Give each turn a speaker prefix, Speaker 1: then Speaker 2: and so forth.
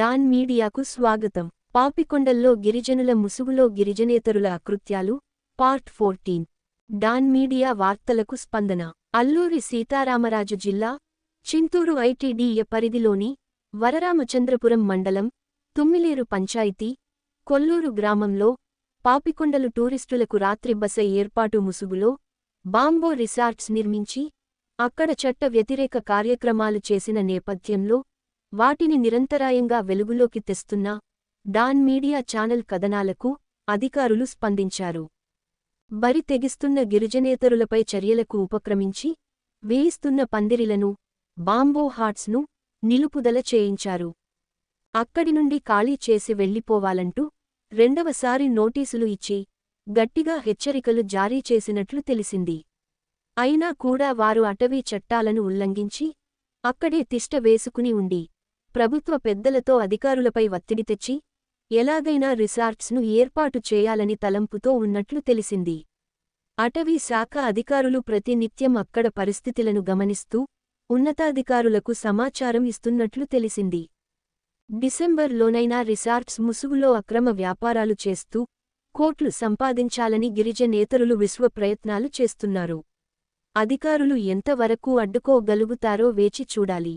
Speaker 1: Don మీడియాకు స్వాగతం. పాపికొండల్లో గిరిజనుల ముసుగులో గిరిజనేతరుల అకృత్యాలు. Part fourteen. డాన్ మీడియా వార్తలకు స్పందన. అల్లూరి సీతారామరాజు జిల్లా చింతూరు ఐటీడీఏ పరిధిలోని వరరామచంద్రపురం మండలం తుమ్మిలేరు పంచాయతీ కొల్లూరు గ్రామంలో పాపికొండలు టూరిస్టులకు రాత్రి బస ఏర్పాటు ముసుగులో బాంబో రిసార్ట్స్ నిర్మించి అక్కడ చట్ట వ్యతిరేక కార్యక్రమాలు చేసిన నేపథ్యంలో వాటిని నిరంతరాయంగా వెలుగులోకి తెస్తున్న డాన్ మీడియా ఛానల్ కథనాలకు అధికారులు స్పందించారు. బరి తెగిస్తున్న గిరిజనేతరులపై చర్యలకు ఉపక్రమించి వేయిస్తున్న పందిరిలను బాంబో హాట్స్ను నిలుపుదల చేయించారు. అక్కడి నుండి ఖాళీ చేసి వెళ్ళిపోవాలంటూ రెండవసారి నోటీసులు ఇచ్చి గట్టిగా హెచ్చరికలు జారీ చేసినట్లు తెలిసింది. అయినా కూడా వారు అటవీ చట్టాలను ఉల్లంఘించి అక్కడే తిష్ట వేసుకుని ఉండి ప్రభుత్వ పెద్దలతో అధికారులపై ఒత్తిడి తెచ్చి ఎలాగైనా రిసార్ట్స్ను ఏర్పాటు చేయాలని తలంపుతో ఉన్నట్లు తెలిసింది. అటవీ శాఖ అధికారులు ప్రతినిత్యం అక్కడ పరిస్థితులను గమనిస్తూ ఉన్నతాధికారులకు సమాచారం ఇస్తున్నట్లు తెలిసింది. డిసెంబర్లోనైనా రిసార్ట్స్ ముసుగులో అక్రమ వ్యాపారాలు చేస్తూ కోట్లు సంపాదించాలని గిరిజనేతరులు విశ్వ ప్రయత్నాలు చేస్తున్నారు. అధికారులు ఎంతవరకు అడ్డుకోగలుగుతారో వేచి చూడాలి.